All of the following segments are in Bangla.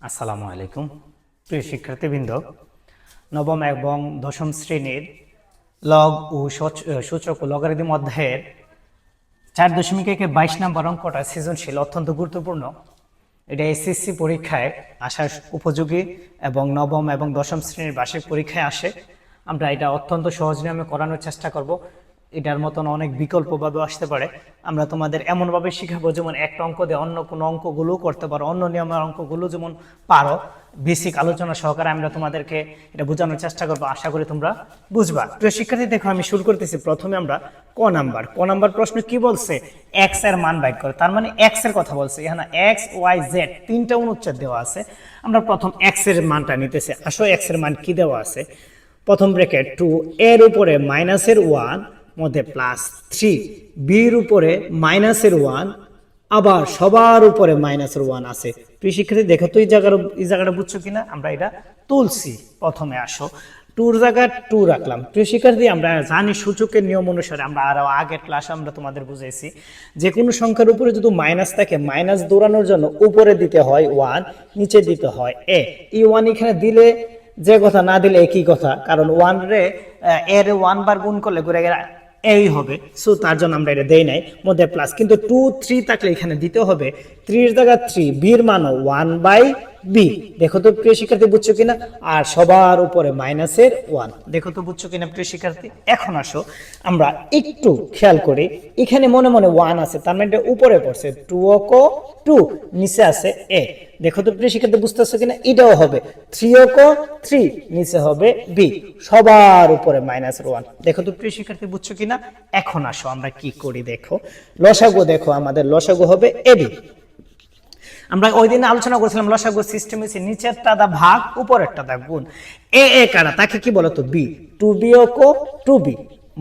আসসালামু আলাইকুম। প্রিয় শিক্ষার্থীবৃন্দ, নবম এবং দশম শ্রেণির লগ ও সচ- সূচক ও লগারিদম অধ্যায়ের চার দশমিক একে বাইশ নম্বর অঙ্কটা সৃজনশীল, অত্যন্ত গুরুত্বপূর্ণ। এটা এসএসসি পরীক্ষায় আসার উপযোগী এবং নবম এবং দশম শ্রেণির বার্ষিক পরীক্ষায় আসে। আমরা এটা অত্যন্ত সহজ নিয়মে করানোর চেষ্টা করব। এটার মতন অনেক বিকল্পভাবে আসতে পারে। আমরা তোমাদের এমনভাবে শিখাবো যেমন একটা অঙ্ক দিয়ে অন্য কোনো অঙ্কগুলোও করতে পারো, অন্য নিয়মের অঙ্কগুলো যেমন পারো। বেসিক আলোচনা সহকারে আমরা তোমাদেরকে এটা বোঝানোর চেষ্টা করব, আশা করি তোমরা বুঝবা। প্রিয় শিক্ষার্থী, দেখো আমি শুরু করতেছি। প্রথমে আমরা ক নাম্বার। ক নাম্বার প্রশ্ন কি বলছে? এক্সের মান বাইর করে। তার মানে এক্সের কথা বলছে। এখানে এক্স ওয়াই জেড তিনটা অনুচ্ছেদ দেওয়া আছে। আমরা প্রথম এক্সের মানটা নিতেছি। আসো এক্সের মান কি দেওয়া আছে? প্রথম ব্রেকেট টু এর উপরে মাইনাসের ওয়ান মধ্যে প্লাস থ্রি বির উপরে মাইনাসের ওয়ান আবার সবার উপরে মাইনাসের ওয়ান আছে। প্রিয় শিক্ষার্থী দেখো তো এই জায়গার এই জায়গাটা বুঝছ কিনা? আমরা এটা তুলছি। প্রথমে আসো। টুর জায়গা টু রাখলাম। প্রিয় শিক্ষার্থী, আমরা জানি সূচকের নিয়ম অনুসারে আমরা আরও আগের ক্লাসে আমরা তোমাদের বুঝাইছি। যে কোনো সংখ্যার উপরে যদি মাইনাস থাকে মাইনাস দৌড়ানোর জন্য উপরে দিতে হয় ওয়ান নিচে দিতে হয় এ এই ওয়ান এখানে দিলে যে কথা, না দিলে একই কথা। কারণ ওয়ান রে এর ওয়ান বার গুণ করলে ঘুরে গেলে এই হবে। সো তার জন্য আমরা এটা দেই নাই। মধ্যে প্লাস কিন্তু টু থ্রি থাকলে এখানে দিতে হবে। থ্রির জায়গা থ্রি বির মানও ওয়ান বাই বি দেখো তো, প্রিয় শিক্ষার্থী, বুঝছ কিনা? আর সবার উপরে মাইনাসের ওয়ান দেখো তো, বুঝছ কিনা, প্রিয় শিক্ষার্থী? এখন আসো। আমরা একটু খেয়াল করি। এখানে মনে মনে ওয়ান আছে। তার মানে উপরে পড়ছে। টু ওকো টু নিচে আছে এ দেখো তো প্রিয় শিক্ষার্থী, বুঝতেছো কিনা? এটাও হবে। থ্রি ওকো থ্রি নিচে হবে বি সবার উপরে মাইনাস ওয়ান দেখো তো প্রিয় শিক্ষার্থী, বুঝছ কিনা? এখন আসো, আমরা কি করি দেখো? লসাগু দেখো, আমাদের লসাগু হবে এবি আমরা ওই দিন আলোচনা করেছিলাম লসাগু সিস্টেম হচ্ছে নিচেরটা দা ভাগ, উপরেরটা দা গুণ। এ এ কারা? তাকে কি বলতো? বি টু বি ওকো টু বি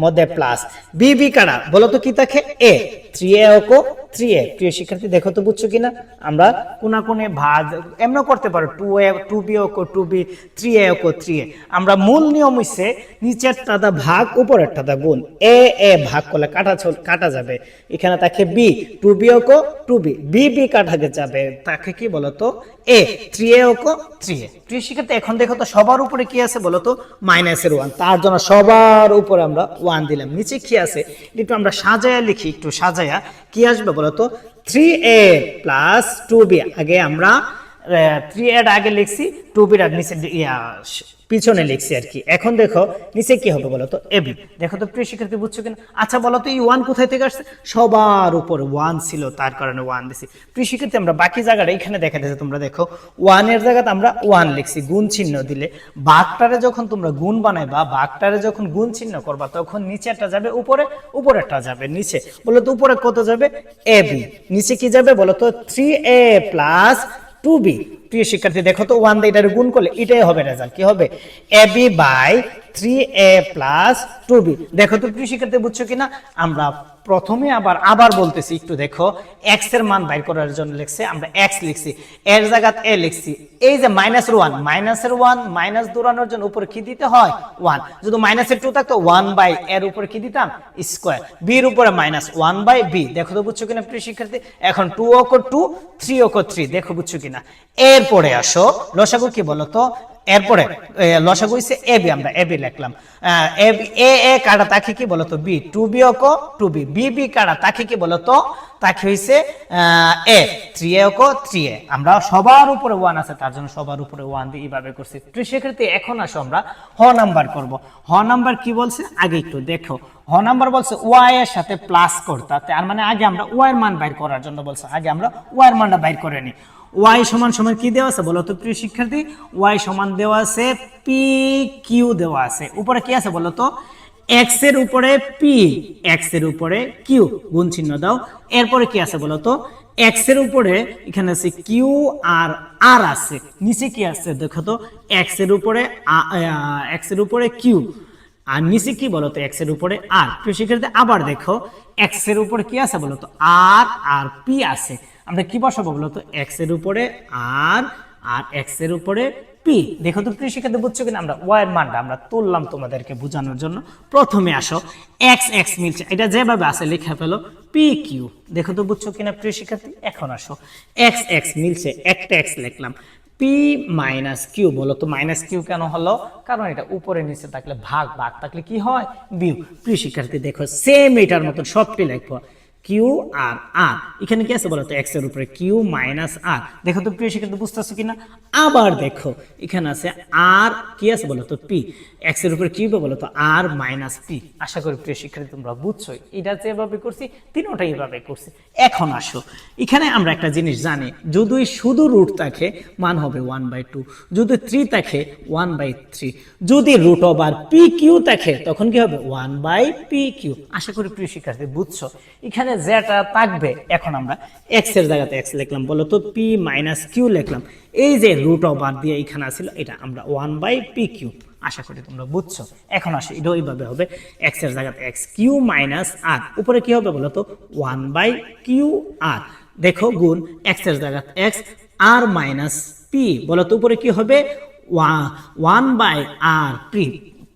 মধ্যে প্লাস। বি বি কারা? বলতো কি তাকে? এ। থ্রি এ ওকো থ্রি এ প্রিয় শিক্ষার্থী, দেখো তো বুঝছ কিনা? আমরা কোনা কোনে ভাগ, এমনও করতে পারো। টু এ, টু বি ওকো টু বি থ্রি এ ওকো থ্রি এ আমরা মূল নিয়ম হচ্ছে নিচেরটা দা ভাগ, উপরেরটা দা গুণ। এ এ ভাগ করলে কাটা কাটা যাবে। এখানে তাকে বি, টু বি ওকো টু বি। বি বি কাটাকে যাবে। তাকে কি বলতো এ থ্রি এ ওকো থ্রি এ প্রিয় শিক্ষার্থী, এখন দেখো তো সবার উপরে কি আছে বলতো মাইনাসের ওয়ান। তার জন্য সবার উপরে আমরা ওয়ান দিলাম। নিচে কি আছে? একটু আমরা সাজায়া লিখি, একটু সাজায়া। কি আসবে বলতো? Three A plus two B আগে আমরা থ্রি এর আগে লিখছি টু বির নিচে পিছনে লিখছি আর কি। এখন দেখো, নিচে কি হবে বলো তো? এবি দেখো তো, প্রিয় শিক্ষার্থী, বুঝছ কিনা? আচ্ছা বলো তো, এই ওয়ান কোথায় থেকে আসছে? সবার উপর ওয়ান ছিল, তার কারণে ওয়ান দিছি। প্রিয় শিক্ষার্থী, আমরা বাকি জায়গাটা এখানে দেখা দিয়েছে তোমরা দেখো ওয়ানের জায়গাতে আমরা ওয়ান লিখছি, গুণ চিহ্ন দিলে। বাঘটারে যখন তোমরা গুণ বানাইবা, বাঘটারে যখন গুণ চিহ্ন করবা, তখন নিচেরটা যাবে উপরে, উপরেরটা যাবে নিচে। বলো তো, উপরে কত যাবে? এ বি নিচে কি যাবে বলো তো? Three A plus two B প্রিয় শিক্ষার্থী, দেখো তো ওয়ান দিয়ে এটার গুণ করলে এটাই হবে রেজাল্ট কি হবে? A B by three A plus two B দেখো তো, প্রিয় শিক্ষার্থী, বুঝছ কিনা? আমরা প্রথমে আবার আবার বলতেছি, একটু দেখো এক্সের মান বাইর করার জন্য লিখছে, আমরা এক্স লিখছি, এর জায়গাত এ লিখছি। এই যে মাইনাস ওয়ান মাইনাসের ওয়ান মাইনাস দৌড়ানোর জন্য উপরে কি দিতে হয়? ওয়ান যদি মাইনাসের টু থাকতো ওয়ান বাই এর উপরে কি দিতাম? স্কোয়ার বির উপরে মাইনাস ওয়ান বাই বি দেখো তো, বুঝছ কিনা, প্রিয় শিক্ষার্থী? এখন টু ওকো টু থ্রি ওকো থ্রি দেখো, বুঝছ কিনা? এরপরে আসো। লসাগু কি বলতো? এরপরে লসাগু হইছে এ বি আমরা, এ বি লিখলাম। এ এ কাটা তাকে কি বলতো? বি, টু বি ওকো টু বি। বি বি কাটা তাকে কি বলতো? তাকে হইছে এ, থ্রি এ ওকো থ্রি এ। আমরা সবার উপরে ওয়ান আছে, তার জন্য সবার উপরে ওয়ান দিয়ে এইভাবে করছি। সেক্ষেত্রে এখন আসো আমরা, হ নাম্বার করব। হ নাম্বার কি বলছে? আগে একটু দেখো। হ নাম্বার বলছে ওয়াই এর সাথে প্লাস করতে তার মানে আগে আমরা ওয়াই এর মান বাইর করার জন্য বলছে, আগে আমরা ওয়াই এর মানটা বাইর করে নিই ওয়াই সমান সমান কি দেওয়া আছে? বলো তো প্রিয় শিক্ষার্থী। ওয়াই সমান দেওয়া আছে পি কিউ দেওয়া আছে। উপরে কি আছে বলো তো? এক্সের উপরে পি এক্সের উপরে কিউ গুণ চিহ্ন দাও। এরপরে কি আছে বলো তো? এক্সের উপরে এখানে আছে কিউ আর আর আছে। নিচে কি আছে দেখো তো? এক্সের উপরে এক্সের উপরে কিউ আর নিচে কি বলতো এক্সের উপরে আর প্রিয় শিক্ষার্থী, আবার দেখো। এক্সের উপরে কি আছে বলতো আর আর পি আছে। আমরা কি বসাবো বলতো এক্সের উপরে আর আর এক্সের উপরে পি দেখো তো প্রিয় শিক্ষার্থী বুঝছ কিনা? আমরা ওয়াই এর মানটা আমরা তুললাম তোমাদেরকে বোঝানোর জন্য। প্রথমে আসো এক্স এক্স মিলছে। এটা যেভাবে আছে, লেখা ফেলো পি কিউ দেখো তো, বুঝছ কিনা প্রিয় শিক্ষার্থী এখন আসো এক্স এক্স মিলছে, একটা এক্স লিখলাম। পি মাইনাস কিউ বলো তো মাইনাস কিউ কেন হলো? কারণ এটা উপরে নিচে থাকলে ভাগ ভাগ থাকলে কি হয়? বিউ প্রিয় শিক্ষার্থী দেখো সেম এটার মতন সবটি লিখব কিউ আর আর। এখানে কি আছে বলো এক্সের উপরে কিউ মাইনাস আর। দেখো তো প্রিয় শিক্ষার্থী বুঝতেছো কিনা? আবার দেখো, এখানে আছে আর কি আছে বলো পি এক্সের উপরে কিউ আর মাইনাস পি আশা করি প্রিয় শিক্ষার্থী, তোমরা বুঝছ। এটা করছি এইভাবে করছি। এখন আসো। এখানে আমরা একটা জিনিস জানি, যদি শুধু রুট থাকে, মান হবে ওয়ান বাই টু যদি থ্রি থাকে ওয়ান বাই থ্রি যদি রুট ওভার পি কিউ থাকে, তখন কি হবে? ওয়ান বাই পি কিউ আশা করি প্রিয় শিক্ষার্থী, বুঝছ। এখানে যেটা থাকবে এখন আমরা এক্সের জায়গাতে এক্স লিখলাম বলো তো পি মাইনাস কিউ লিখলাম। এই যে রুট অফ ওভার দিয়ে এখানে আসছিল এটা আমরা ওয়ান বাই পি কিউ আশা করি তোমরা বুঝছ। এখন আসো, এটা ওইভাবে হবে। এক্সের জায়গাতে এক্স কিউ মাইনাস আর উপরে কি হবে বলো তো ওয়ান বাই কিউ আর দেখো গুণ এক্সের জায়গাতে এক্স আর মাইনাস পি বলো তো উপরে কি হবে? ওয়ান বাই আর পি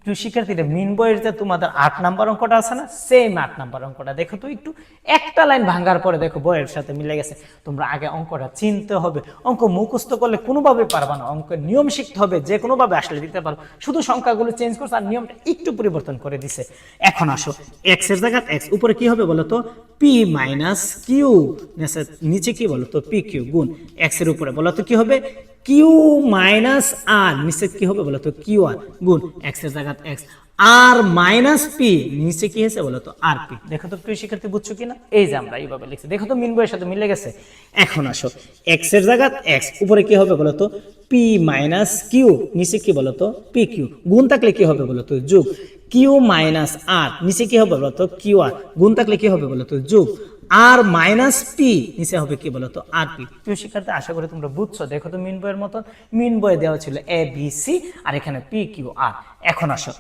প্রিয় শিক্ষার্থীরা মিন বইয়ের যে তোমাদের আট নাম্বার অঙ্কটা আছে না সেম আট নাম্বার অঙ্কটা, দেখো তো একটু, একটা লাইন ভাঙার পরে দেখো বইয়ের সাথে মিলে গেছে। তোমরা আগে অঙ্কটা চিনতে হবে। অঙ্ক মুখস্থ করলে কোনোভাবে পারবা না। অঙ্কের নিয়ম শিখতে হবে, যে কোনোভাবে আসলে দিতে পারো। শুধু সংখ্যাগুলো চেঞ্জ করছে আর নিয়মটা একটু পরিবর্তন করে দিছে। এখন আসো এক্সের জায়গায় এক্স উপরে কি হবে বলো তো পি মাইনাস কিউ নিচে কি বলো তো পি কিউ গুণ। এক্সের উপরে বলো তো কি হবে? কিউ মাইনাস আর নিচে কি হবে বলো তো? কিউ আর গুণ এক্সের জায়গায় এক্স আর মাইনাস পি নিচে কি হয়েছে বলো তো? আর পি দেখো তো প্রিয় শিক্ষার্থী, বুঝছ কিনা এই যে আমরা এইভাবে লিখছি। দেখো তো মিন বইয়ের সাথে মিলে গেছে। এখন আসো। এক্সের জায়গায় এক্স উপরে কি হবে বলো তো? পি মাইনাস কিউ নিচে কি বলো তো? পি কিউ গুণ থাকলে কি হবে বলো তো? যোগ। কিউ মাইনাস আর নিচে কি হবে বলো তো? কিউ আর গুণ থাকলে কি হবে বলো তো? যোগ। আর মাইনাস পি নিচে হবে কি বলতো? আর পি প্রিয় শিক্ষার্থী, আশা করি তোমরা বুঝছ। দেখো তো মিন বইয়ের মতন মিন বইয়ে দেওয়া ছিল এ বি সি আর এখানে পি কিউ আর এখন আসো।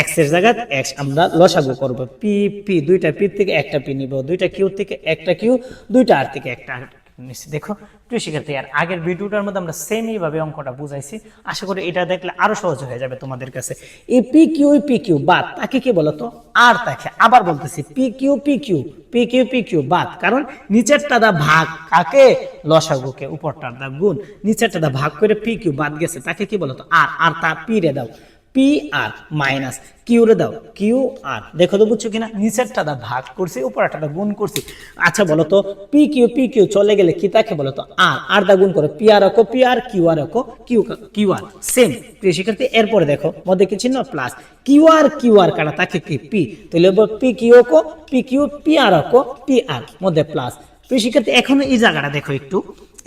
এক্সের জায়গায় এক্স আমরা লসাগু করব। পি পি দুইটা পি থেকে একটা পি নিব। দুইটা কিউ থেকে একটা কিউ দুইটা আর থেকে একটা আর নিচ্ছি দেখো প্রিয় শিক্ষার্থী আর আগের ভিডিওটার মধ্যে আমরা সেম এইভাবে অঙ্কটা বুঝাইছি। আশা করি এটা দেখলে আরও সহজ হয়ে যাবে তোমাদের কাছে। এই পি কিউ পি কিউ বাদ। তাকে কি বলতো? আর তাকে। আবার বলতেছি P Q P Q P Q P Q বাদ। কারণ নিচেরটা দা ভাগ কাকে? লসাগুকে, উপরটার দা গুণ। নিচেরটা দা ভাগ করে পি কিউ বাদ গেছে। তাকে কি বলতো? আর। আর তা পি রে দাও। পি আর মাইনাস কিউ রে দাও কিউ আর দেখো তো বুঝছ কিনা? নিচেরটা দা ভাগ করছি, উপরেরটা দা গুণ করছি। আচ্ছা বলো তো পি কিউ পি কিউ চলে গেলে কি তাকে বলো তো? আর আর দা গুণ করো পি আর রাখো পি আর কিউ আর রাখো কিউ কিউ আর সেম প্রিয় শিক্ষার্থী এরপরে দেখো, মধ্যে কি চিহ্ন? Plus Q R Q R কাটা, তাকে কি পি তাহলে পি কিউ কো পি কিউ পি আর রাখো পি আর মধ্যে প্লাস প্রিয় শিক্ষার্থী এখন এই জায়গাটা দেখো একটু।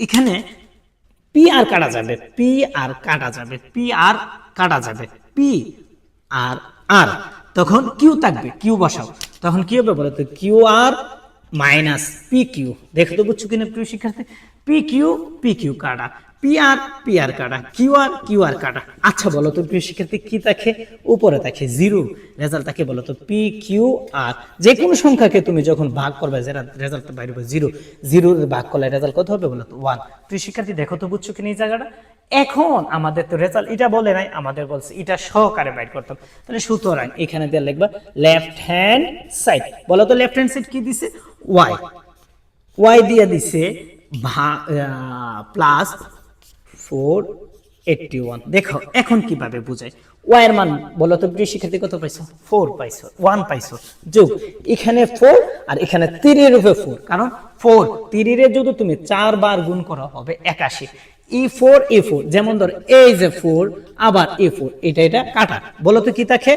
এখানে পি আর কাটা যাবে পি আর কাটা যাবে পি আর কাটা যাবে। P R R. তখন কিউ থাকবে, কিউ বসাও। তখন কি হবে বলো তো Q R minus P Q. দেখো তো বুঝছ কিনা প্রিয় শিক্ষার্থী? পি কিউ পি কিউ কাটা। পি আর পি আর কাটা। কিউ আর কিউ আর কাটা। আচ্ছা বলো তো প্রিয় শিক্ষার্থী, কি থাকে? উপরে থাকে জিরো। রেজাল্ট থাকে বলো তো পি কিউ আর। যে কোনো সংখ্যাকে তুমি যখন ভাগ করবে যেটা রেজাল্ট বাইরে জিরো। জিরো ভাগ করলে রেজাল্ট কত হবে বলো তো? ওয়ান। প্রিয় শিক্ষার্থী, দেখো তো বুঝছ কিনা এই জায়গাটা? এখন আমাদের তো রেজাল্ট এটা বলে নাই, আমাদের বলছে, এটা সহকারে বাইর করতাম তাহলে সুতরাং এখানে দিয়ে লিখবা লেফট হ্যান্ড সাইড বলো তো লেফট হ্যান্ড সাইড কি দিছে? ওয়াই ওয়াই দিয়ে দিছে প্লাস ফোর এইটটি ওয়ান দেখো, এখন কীভাবে বুঝাই ওয়াই এর মান, বলো তো, প্রিয় শিক্ষার্থী, কত পাইছো? ফোর পাইছো ওয়ান পাইছো। যোগ, এখানে ফোর আর এখানে তিরির উপরে ফোর কারণ ফোর তিরিরে যদি তুমি চারবার গুণ করা, হবে একাশি। ই ফোর এ ফোর যেমন ধর এই যে ফোর আবার এ ফোর এটা এটা কাটা। বলো তো কি তাকে?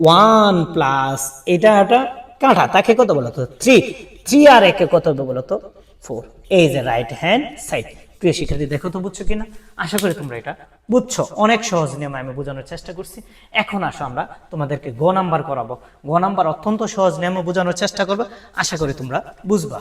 ওয়ান প্লাস এটা এটা কাটা। তাকে কত বলো তো? থ্রি থ্রি আর একে কত হবে বলো তো? ফোর এই যে রাইট হ্যান্ড সাইড প্রিয় শিক্ষার্থী, দেখো তো বুঝছ কিনা? আশা করি তোমরা এটা বুঝছ। অনেক সহজ নিয়মে আমি বোঝানোর চেষ্টা করছি। এখন আসো আমরা তোমাদেরকে গ নাম্বার করাবো। গ নাম্বার অত্যন্ত সহজ নিয়মে বোঝানোর চেষ্টা করব। আশা করি তোমরা বুঝবা।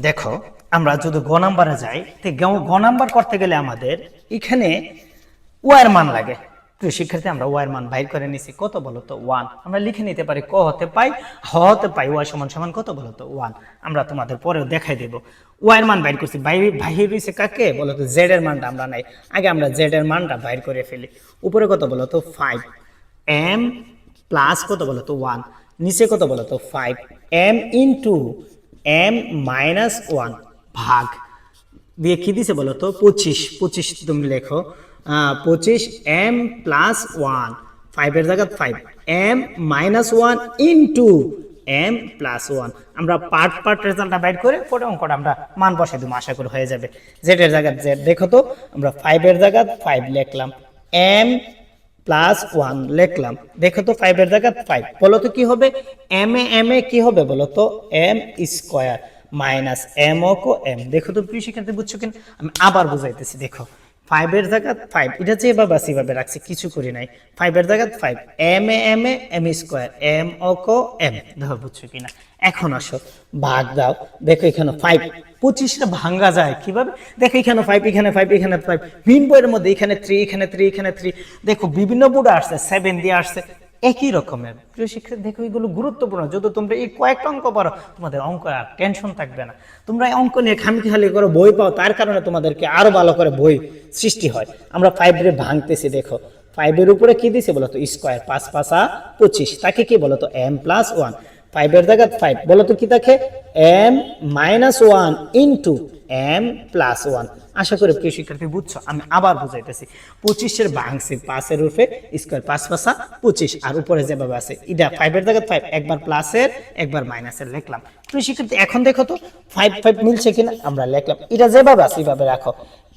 দেখো, আমরা যদি গ নাম্বারে যাই গ- নাম্বার করতে গেলে আমাদের এখানে ওয়ার মান লাগে। শিক্ষার্থী, আমরা ওয়ার মান বাইর করে নিছি। কত বলো তো? ওয়ান। আমরা লিখে নিতে পারি ক হতে পাই, হ হতে পাই ওয়াই সমান সমান কত বলো তো? ওয়ান। আমরা তোমাদের পরেও দেখাই দেব। ওয়ার মান বাইর করছি। বাইরে বাহির হয়েছে কাকে? বলো তো, জেড এর মানটা আমরা নাই। আগে আমরা জেড এর মানটা বাইর করে ফেলি। উপরে কত বলো তো? ফাইভ। এম প্লাস কত বলো তো? ওয়ান। নিচে কত বলো তো? Five. M into M minus one ভাগ। দিয়ে কি দিছে বলো তো? পঁচিশ। পঁচিশ তুমি লেখো। পঁচিশ এম প্লাস ওয়ান ফাইভের জায়গা five M minus one into M plus one আমরা পার্ট পার্ট রেজাল্টটা বাইর করে পরে অঙ্কটা আমরা মান বসে দেবো, আশা করি হয়ে যাবে। জেডের জায়গা জেড দেখো তো, আমরা ফাইভের জায়গা ফাইভ লিখলাম। এম প্লাস ওয়ান লিখলাম। দেখো তো ফাইভের জায়গা ফাইভ বলো তো কি হবে? এম এ এম এ কি হবে বলো তো? এম স্কোয়ার মাইনাস এম ও কো এম দেখো তো প্রিয় শিক্ষার্থী, বুঝছ কিনা? আমি আবার বুঝাইতেছি, দেখো। ফাইভের জায়গা ফাইভ এটা যেভাবে আছে, এভাবে রাখছি, কিছু করি নাই। ফাইভের জায়গা five M A M A M square M ও কো এম ধর বুঝছ কিনা। এখন আসো, ভাগ দাও, দেখো এখানে ফাইভ পঁচিশটা ভাঙ্গা যায় কীভাবে? দেখো এখানে ফাইভ এখানে ফাইভ এখানে ফাইভ ভিন বইয়ের মধ্যে এখানে থ্রি এখানে থ্রি এখানে থ্রি দেখো বিভিন্ন বোর্ড আসছে সেভেন দিয়ে আসছে একই রকমের। প্রিয় শিক্ষার্থী দেখো এগুলো গুরুত্বপূর্ণ। যদি তোমরা এই কয়েকটা অঙ্ক পারো তোমাদের অঙ্ক আর টেনশন থাকবে না। তোমরা এই অঙ্ক নিয়ে খালি করে, বই পাও, তার কারণে তোমাদেরকে আরও ভালো করে বই সৃষ্টি হয়। আমরা ফাইভ রে ভাঙতেছি, দেখো। ফাইভের উপরে কি দিছে বলতো? স্কোয়ার পাঁচ পাঁচা পঁচিশ। তাকে কি বলতো? এম প্লাস ওয়ান ফাইভের জায়গা ফাইভ বলতো কি থাকে M minus one into M plus one আশা করি প্রিয় শিক্ষার্থী বুঝছ, আমি আবার বুঝাইতেছি। পঁচিশের ভাঙছি পাঁচের রূপে স্কোয়ার পাঁচ পাঁচা পঁচিশ, আর উপরে যেভাবে আছে, এটা ফাইভের জায়গায় ফাইভ একবার প্লাসের একবার মাইনাসের লিখলাম। প্রিয় শিক্ষার্থী, এখন দেখো তো ফাইভ ফাইভ মিলছে কিনা, আমরা লিখলাম। এটা যেভাবে আছে, এইভাবে রাখো।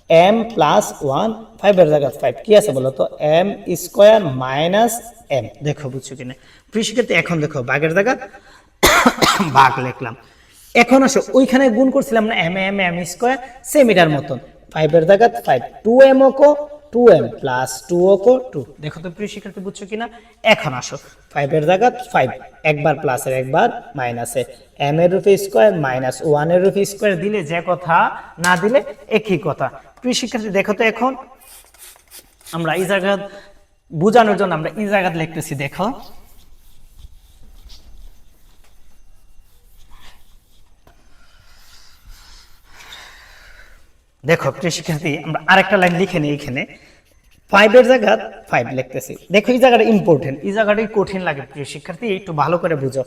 এম প্লাস ওয়ান ফাইভের জায়গায় ফাইভ কি আছে বলো তো? এম স্কোয়ার মাইনাস এম দেখো, বুঝছ কিনা? প্রিয় শিক্ষার্থী, এখন দেখো, বাঘের জায়গা। ভাগ লিখলাম। এখন আসো, ওইখানে গুণ করছিলাম না M M M square same এটার মতন। ফাইভের জায়গা ফাইভ টু এম ওকো টু এম প্লাস টু ওকো টু দেখো তো প্রিয় শিক্ষার্থী, বুঝছ কিনা? এখন আসো। ফাইভের জায়গা ফাইভ একবার প্লাসের একবার মাইনাসে এম এর রুপে স্কোয়ার মাইনাস ওয়ানের রুপে স্কোয়ার দিলে যে কথা, না দিলে একই কথা। প্রিয় শিক্ষার্থী, দেখো তো এখন আমরা এই জায়গা বোঝানোর জন্য আমরা এই জায়গা লিখতেছি, দেখো। দেখো প্রিয় শিক্ষার্থী আমরা আরেকটা লাইন লিখে নিই এখানে। ফাইভের জায়গা ফাইভ লিখতেছি। দেখো, এই জায়গাটা ইম্পর্টেন্ট এই জায়গাটাই কঠিন লাগে প্রিয় শিক্ষার্থী একটু ভালো করে বুঝো।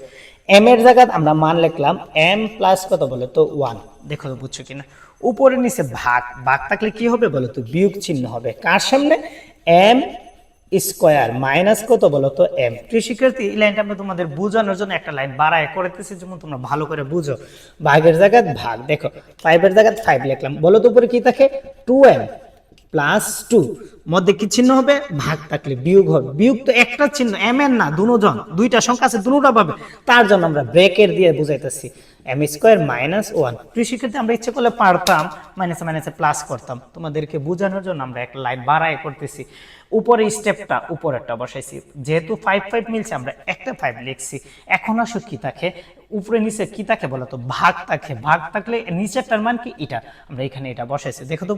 এম এর জায়গা আমরা মান লিখলাম এম প্লাস কত বলে তো ওয়ান দেখো, বুঝছ কিনা? উপরে নিচে ভাগ ভাগ থাকলে কি হবে বলো তো? বিয়োগ চিহ্ন হবে। কার সামনে? এম স্কোয়ার মাইনাস কত বলো তো এম প্রিয় শিক্ষার্থী এই লাইনটা আমরা তোমাদের বোঝানোর জন্য একটা লাইন বাড়ায় করতেছি যেমন তোমরা ভালো করে বুঝো। ভাগের জায়গায় ভাগ দেখো ফাইভের জায়গায় ফাইভ লিখলাম। বলো তো উপরে কি থাকে? টু এম প্লাস টু মধ্যে কি চিহ্ন হবে? ভাগ থাকলে বিয়োগ হবে। বিয়োগ তো একটা চিহ্ন এম এর না দুজন দুইটা সংখ্যা আছে দুটা পাবে। তার জন্য আমরা ব্রেকের দিয়ে বুঝাইতেছি এম স্কোয়ার মাইনাস ওয়ান শিক্ষার্থী আমরা ইচ্ছে করলে পারতাম মাইনাসে মাইনাসে প্লাস করতাম। তোমাদেরকে বোঝানোর জন্য আমরা একটা লাইন বাড়ায় করতেছি। উপরে স্টেপটা উপরেরটা বসাইছি। যেহেতু ফাইভ ফাইভ মিলছে, আমরা একটা ফাইভ লিখছি। এখন আসো কি থাকে? উপরে নিচে কি থাকে বলো তো? ভাগ থাকে। ভাগ থাকলে নিচেরটার মান কি? এটা। আমরা এখানে এটা বসাইছি। দেখো তো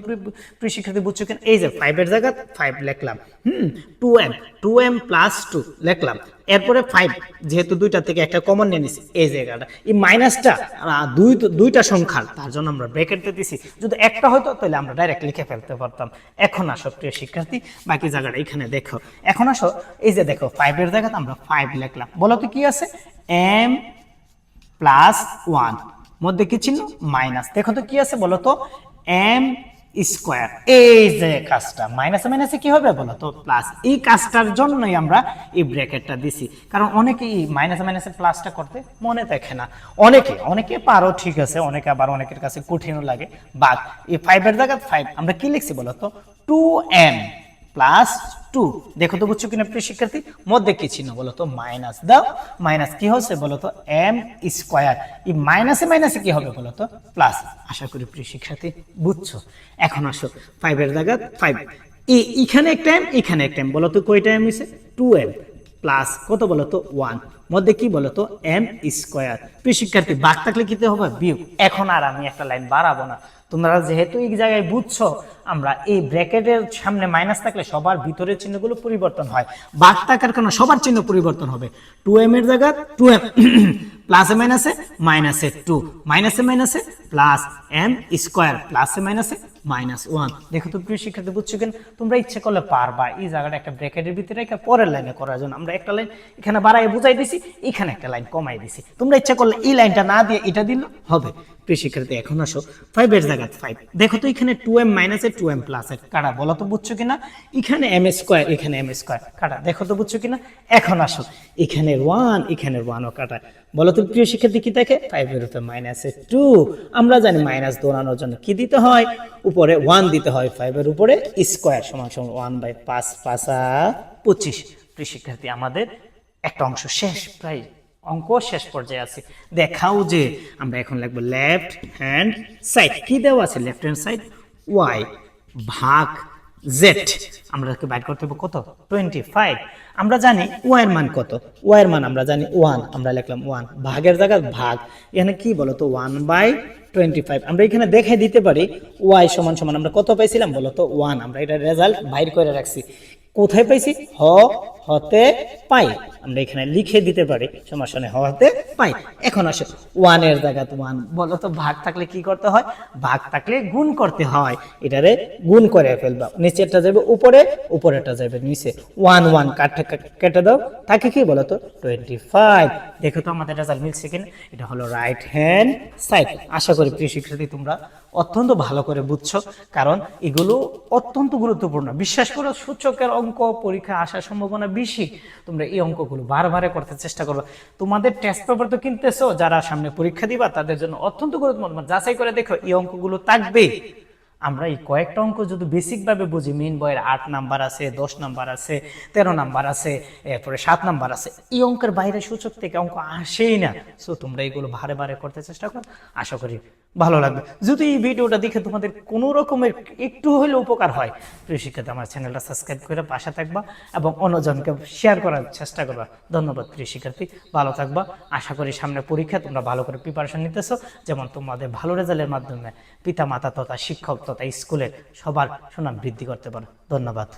শিক্ষার্থী বুঝছ কেন? এই যে ফাইভের জায়গা ফাইভ লিখলাম। হুম? Two M two M plus two লিখলাম। এরপরে ফাইভ যেহেতু দুইটা থেকে একটা কমন নিয়ে নিছি। এই জায়গাটা। এই মাইনাসটা দুই, দুইটা সংখ্যার, তার জন্য আমরা ব্রেকেট দিয়ে দিছি। যদি একটা হতো, তাহলে আমরা ডাইরেক্ট লিখে ফেলতে পারতাম। এখন আসো, প্রিয় শিক্ষার্থী, বাকি জায়গাটা এখানে দেখো। এখন আসো, এই যে দেখো ফাইভের জায়গাতে আমরা ফাইভ লিখলাম। বলো তো কি আছে? এম প্লাস ওয়ান মধ্যে কি চিহ্ন মাইনাস দেখো তো কি আছে, বলো তো? এম স্কোয়ার এই যে কাজটা মাইনাসে মাইনাসে কি হবে বলো তো? প্লাস এই কাজটার জন্যই আমরা এই ব্র্যাকেটটা দিছি। কারণ অনেকে এই মাইনাসে মাইনাসে প্লাসটা করতে মনে দেখে না। অনেকে অনেকে পারো, ঠিক আছে, অনেকে আবার অনেকের কাছে কঠিনও লাগে। বাট এই ফাইভের জায়গায় ফাইভ আমরা কি লিখছি বলো তো? টু এম প্লাস টু দেখো তো বুঝছ কিনা প্রিয় শিক্ষার্থী? মধ্যে কি চিহ্ন বলো তো? মাইনাস দাও মাইনাস কি হচ্ছে বলো তো? এম স্কোয়ার এই মাইনাসে মাইনাসে কি হবে বলো তো? প্লাস আশা করি প্রিয় শিক্ষার্থী বুঝছ। এখন আসো ফাইভের জায়গা ফাইভ এখানে একটা এম এখানে একটা এম বলো তো কয়টা এম হয়েছে টু এম প্লাস কত বলো তো? ওয়ান মধ্যে কি বলো তো এম স্কোয়ার প্রিয় শিক্ষার্থী বাঘ থাকলে কি হবে, বিয়োগ। এখন আর আমি একটা লাইন বাড়াবো না। তোমরা যেহেতু এই জায়গায় বুঝছ, আমরা এই ব্র্যাকেটের সামনে মাইনাস থাকলে সবার ভিতরের চিহ্নগুলো পরিবর্তন হয়। বাঘ থাকার কারণে সবার চিহ্ন পরিবর্তন হবে। টু এম এর জায়গা টু এম প্লাসে মাইনাসে মাইনাসে টু মাইনাসে মাইনাসে প্লাস এম স্কোয়ার প্লাসে মাইনাসে মাইনাস ওয়ান দেখো তো প্রিয় শিক্ষার্থী, বুঝছ কেন? তোমরা ইচ্ছে করলে পারবা। এই জায়গাটা একটা ব্র্যাকেটের ভিতরে একটা পরের লাইনে করার জন্য। আমরা একটা লাইন এখানে বাড়াই বুঝাই দিছি এখানে একটা লাইন কমাই দিছি। তোমরা ইচ্ছা করলে এই লাইনটা না দিয়ে এটা দিল হবে। প্রিয় শিক্ষার্থী এখন আসো ফাইভ এর জায়গা ফাইভ দেখো তো এখানে টু এম মাইনাসে টু এম প্লাস এর কাটা বলো তো বুঝছ কিনা? এখানে এম স্কোয়ার এখানে এম স্কোয়ার কাটা দেখো তো বুঝছ কিনা? এখন আসো, এখানে ওয়ান এখানে ওয়ানও কাটা বলো তো প্রিয় শিক্ষার্থী কি দেখে? ফাইভ এর উপরে মাইনাসে টু আমরা জানি মাইনাস দৌড়ানোর জন্য কি দিতে হয়? উপরে ওয়ান দিতে হয় ফাইভ এর উপরে স্কোয়ার সমান সমান ওয়ান বাই পাঁচ, পাঁচা পঁচিশ। প্রিয় শিক্ষার্থী আমাদের একটা অংশ শেষ, প্রায় অঙ্ক শেষ পর্যায়ে আছে। দেখাও যে আমরা এখন লিখব লেফট হ্যান্ড সাইড কি দেওয়া আছে লেফট হ্যান্ড সাইড ওয়াই ভাগ জেড আমরা কি বাইর করতে হবে কত? টোয়েন্টি ফাইভ আমরা জানি ওয়াই এর মান কত? ওয়াই এর মান আমরা জানি ওয়ান আমরা লিখলাম ওয়ান ভাগের জায়গায় ভাগ। এখানে কি বলো তো ওয়ান বাই টোয়েন্টি ফাইভ আমরা এখানে দেখে দিতে পারি ওয়াই সমান সমান। আমরা কত পাইছিলাম বলো তো ওয়ান আমরা এটা রেজাল্ট বাইর করে রাখছি। কোথায় পাইছি? হ, হতে পাই। আমরা এখানে লিখে দিতে পারি। সমস্যা নেই হতে পাই। এখন আসে, ওয়ানের জায়গাতে ওয়ান। বলো তো, ভাগ থাকলে কি করতে হয়? ভাগ থাকলে গুণ করতে হয়। এটারে গুণ করে ফেলবা। নিচেরটা যাবে উপরে, উপরেরটা যাবে নিচে। ওয়ান ওয়ান কাটটা কেটে দাও। তাকে কি বলো তো? টোয়েন্টি ফাইভ দেখো তো আমাদের রেজাল্ট মিলছে কিনা। এটা হলো রাইট হ্যান্ড সাইড আশা করি প্রিয় শিক্ষার্থী, তোমরা অত্যন্ত ভালো করে বুঝছ, কারণ এগুলো অত্যন্ত গুরুত্বপূর্ণ। বিশ্বাস করো, সূচকের অঙ্ক পরীক্ষা আসার সম্ভাবনা বেশি। তোমরা এই অঙ্কগুলো বারবারে করতে চেষ্টা করবে। তোমাদের টেস্ট পেপার তো কিনতেছো, যারা সামনে পরীক্ষা দিবা, তাদের জন্য অত্যন্ত গুরুত্বপূর্ণ। যাচাই করে দেখো, এই অঙ্কগুলো থাকবে। আমরা এই কয়েকটা অঙ্ক যদি বেসিক ভাবে বুঝি মেন বইয়ের আট নাম্বার আছে, দশ নাম্বার আছে, তেরো নাম্বার আছে, এরপরে সাত নাম্বার আছে, এই অঙ্কের বাইরে সূচক থেকে অঙ্ক আসেই না। সো তোমরা এগুলো ভারে ভারে করতে চেষ্টা করো। আশা করি ভালো লাগবে। যদি এই ভিডিওটা দেখে তোমাদের কোনো রকমের একটু হলেও উপকার হয়, প্রিয় শিক্ষার্থী, আমার চ্যানেলটা সাবস্ক্রাইব করে পাশে থাকবা এবং অন্যজনকে শেয়ার করার চেষ্টা করবা। ধন্যবাদ, প্রিয় শিক্ষার্থী, ভালো থাকবা। আশা করি সামনে পরীক্ষা তোমরা ভালো করে প্রিপারেশন নিতেছো। যেমন তোমাদের ভালো রেজাল্টের মাধ্যমে পিতা মাতা তথা শিক্ষক তথা স্কুলের সবার সুনাম বৃদ্ধি করতে পারো। ধন্যবাদ।